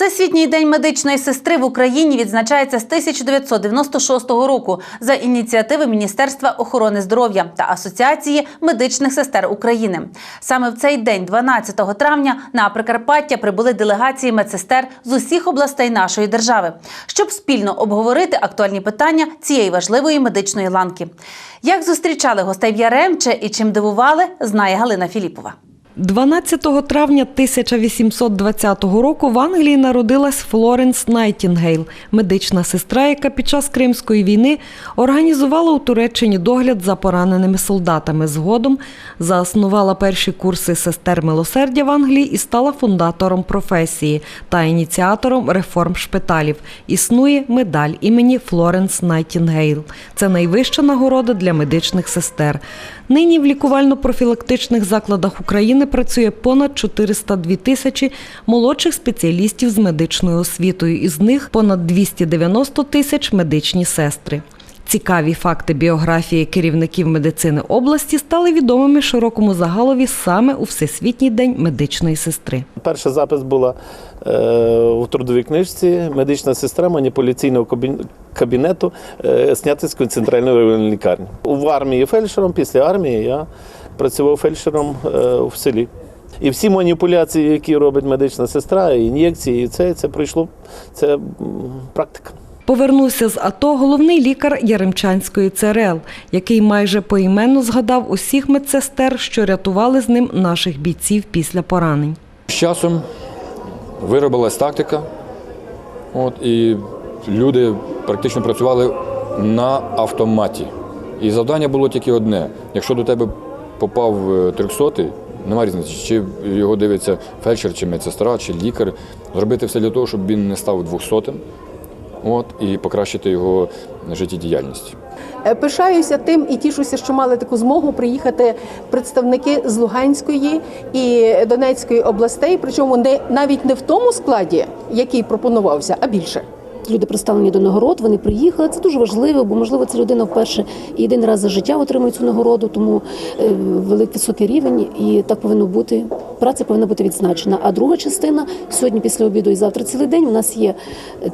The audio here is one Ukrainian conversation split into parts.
Всесвітній день медичної сестри в Україні відзначається з 1996 року за ініціативи Міністерства охорони здоров'я та Асоціації медичних сестер України. Саме в цей день, 12 травня, на Прикарпаття прибули делегації медсестер з усіх областей нашої держави, щоб спільно обговорити актуальні питання цієї важливої медичної ланки. Як зустрічали гостей в Яремче і чим дивували, знає Галина Філіпова. 12 травня 1820 року в Англії народилась Флоренс Найтінгейл, медична сестра, яка під час Кримської війни організувала у Туреччині догляд за пораненими солдатами. Згодом заснувала перші курси сестер милосердя в Англії і стала фундатором професії та ініціатором реформ шпиталів. Існує медаль імені Флоренс Найтінгейл. Це найвища нагорода для медичних сестер. Нині в лікувально-профілактичних закладах України працює понад 402 тисячі молодших спеціалістів з медичною освітою. Із них понад 290 тисяч медичні сестри. Цікаві факти біографії керівників медицини області стали відомими широкому загалові саме у Всесвітній день медичної сестри. Перша запис була е, у трудовій книжці медична сестра маніпуляційного кабін- кабінету е, Снятинської центральної районної лікарні. В армії фельдшером, після армії я працював фельдшером е, в селі. І всі маніпуляції, які робить медична сестра, і ін'єкції, і це, це пройшло, це практика. Повернувся з АТО головний лікар Яремчанської ЦРЛ, який майже поіменно згадав усіх медсестер, що рятували з ним наших бійців після поранень. З часом виробилась тактика, от, і люди практично працювали на автоматі. І завдання було тільки одне: якщо до тебе попав е, трьохсотий, немає різниці, чи його дивиться фельдшер, чи медсестра, чи лікар, зробити все для того, щоб він не став двохсотим, от, і покращити його життєдіяльність. Е, Пишаюся тим і тішуся, що мали таку змогу приїхати представники з Луганської і Донецької областей, причому не навіть не в тому складі, який пропонувався, а більше. Люди представлені до нагород, вони приїхали. Це дуже важливо, бо можливо ця людина вперше і один раз за життя отримує цю нагороду, тому е, великий високий рівень, і так повинно бути. Праця повинна бути відзначена. А друга частина сьогодні, після обіду і завтра цілий день у нас є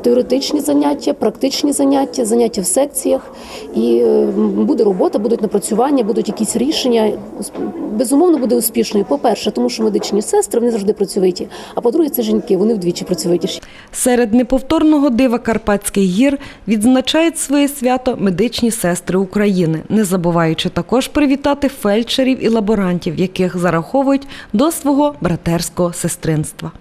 теоретичні заняття, практичні заняття, заняття в секціях. І е, буде робота, будуть напрацювання, будуть якісь рішення. Безумовно, буде успішною. По-перше, тому що медичні сестри вони завжди працьовиті. А по-друге, це жінки, вони вдвічі працьовитіші. Серед неповторного дива Карпатських гір відзначають своє свято медичні сестри України, не забуваючи також привітати фельдшерів і лаборантів, яких зараховують до свого братерського сестринства.